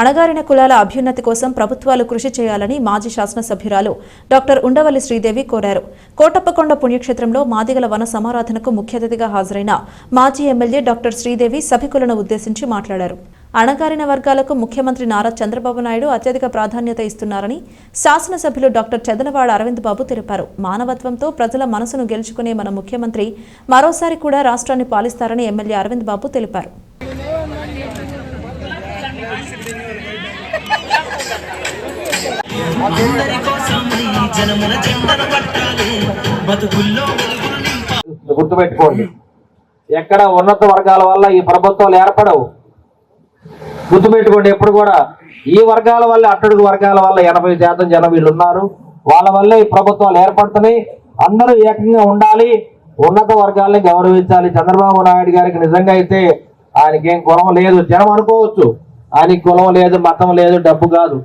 అణగారిన కులాల అభ్యున్నతి కోసం ప్రభుత్వాలు కృషి చేయాలని మాజీ శాసనసభ్యురాలు డాక్టర్ ఉండవల్లి శ్రీదేవి కోరారు. కోటప్పకొండ పుణ్యక్షేత్రంలో మాదిగల వన సమారాధనకు ముఖ్య అతిథిగా హాజరైన మాజీ ఎమ్మెల్యే డాక్టర్ శ్రీదేవి సభికులను ఉద్దేశించి మాట్లాడారు. అణగారిన వర్గాలకు ముఖ్యమంత్రి నారా చంద్రబాబు నాయుడు అత్యధిక ప్రాధాన్యత ఇస్తున్నారని శాసనసభ్యులు డాక్టర్ చెదలవాడ అరవింద్ బాబు తెలిపారు. మానవత్వంతో ప్రజల మనసును గెలుచుకునే మన ముఖ్యమంత్రి మరోసారి కూడా రాష్ట్రాన్ని పాలిస్తారని ఎమ్మెల్యే అరవింద్ బాబు తెలిపారు. గుర్తుపెట్టుకోండి. ఎక్కడ ఉన్నత వర్గాల వల్ల ఈ ప్రభుత్వాలు ఏర్పడవు. గుర్తుపెట్టుకోండి ఎప్పుడు కూడా. ఈ వర్గాల వల్ల అట్టడుగు వర్గాల వల్ల ఎనభై శాతం జనం వీళ్ళు ఉన్నారు. వాళ్ళ వల్లే ఈ ప్రభుత్వాలు ఏర్పడుతున్నాయి. అందరూ ఏకంగా ఉండాలి. ఉన్నత వర్గాల్ని గౌరవించాలి. చంద్రబాబు నాయుడు గారికి నిజంగా అయితే ఆయనకి ఏం లేదు. జనం అనుకోవచ్చు. ఆయన కులం లేదు మతం లేదు డబ్బు కాదు.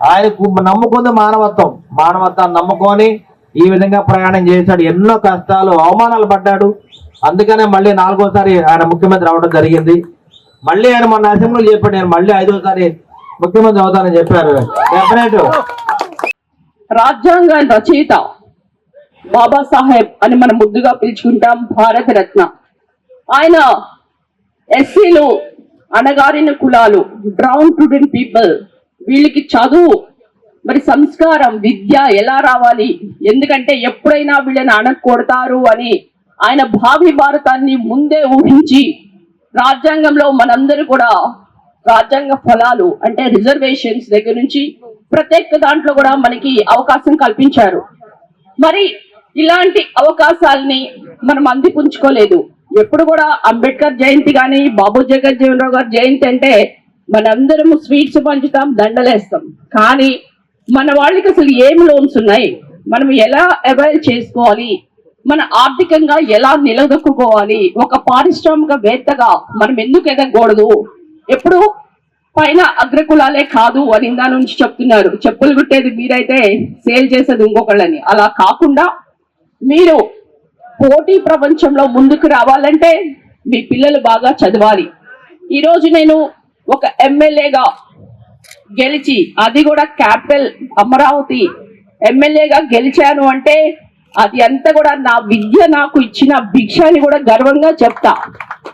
ఆయనకు నమ్ముకుంది మానవత్వం. మానవత్వాన్ని నమ్ముకొని ఈ విధంగా ప్రయాణం చేశాడు. ఎన్నో కష్టాలు అవమానాలు పడ్డాడు. అందుకనే మళ్ళీ నాలుగోసారి ఆయన ముఖ్యమంత్రి అవడం జరిగింది. మళ్ళీ ఆయన మొన్న అసెంబ్లీలో చెప్పాడు నేను మళ్ళీ ఐదోసారి ముఖ్యమంత్రి అవుతానని చెప్పారు. డెఫినెట్ రాజ్యాంగ రచయిత బాబాసాహెబ్ అని మనం ముద్దుగా పిలుచుకుంటాం భారత రత్న ఆయన ఎస్సీలు అణగారిన కులాలు డ్రౌన్ టుడెన్ పీపుల్ వీళ్ళకి చదువు మరి సంస్కారం విద్య ఎలా రావాలి? ఎందుకంటే ఎప్పుడైనా వీళ్ళని అణకొడతారు అని ఆయన భావి భారతాన్ని ముందే ఊహించి రాజ్యాంగంలో మనందరూ కూడా రాజ్యాంగ ఫలాలు అంటే రిజర్వేషన్స్ దగ్గర నుంచి ప్రత్యేక దాంట్లో కూడా మనకి అవకాశం కల్పించారు. మరి ఇలాంటి అవకాశాలని మనం అందిపుంచుకోలేదు ఎప్పుడు కూడా అంబేద్కర్ జయంతి కానీ బాబు జగజ్జీవన్ రావు గారి జయంతి అంటే మనందరం స్వీట్స్ పంచుతాం దండలేస్తాం. కానీ మన వాళ్ళకి అసలు ఏం లోన్స్ ఉన్నాయి? మనం ఎలా అవైల్ చేసుకోవాలి? మన ఆర్థికంగా ఎలా నిలదొక్కుకోవాలి? ఒక పారిశ్రామికవేత్తగా మనం ఎందుకు ఎదగకూడదు? ఎప్పుడు పైన అగ్రకులాలే కాదు అని ఇందా నుంచి చెప్తున్నారు. చెప్పులు కుట్టేది మీరైతే సేల్ చేసేది ఇంకొకళ్ళని. అలా కాకుండా మీరు పోటీ ప్రపంచంలో ముందుకు రావాలంటే మీ పిల్లలు బాగా చదవాలి. ఈరోజు నేను ఒక ఎమ్మెల్యేగా గెలిచి అది కూడా క్యాపిటల్ అమరావతి ఎమ్మెల్యేగా గెలిచాను అంటే అది అంతా కూడా నా విద్య నాకు ఇచ్చిన భిక్ష అని కూడా గర్వంగా చెప్తా.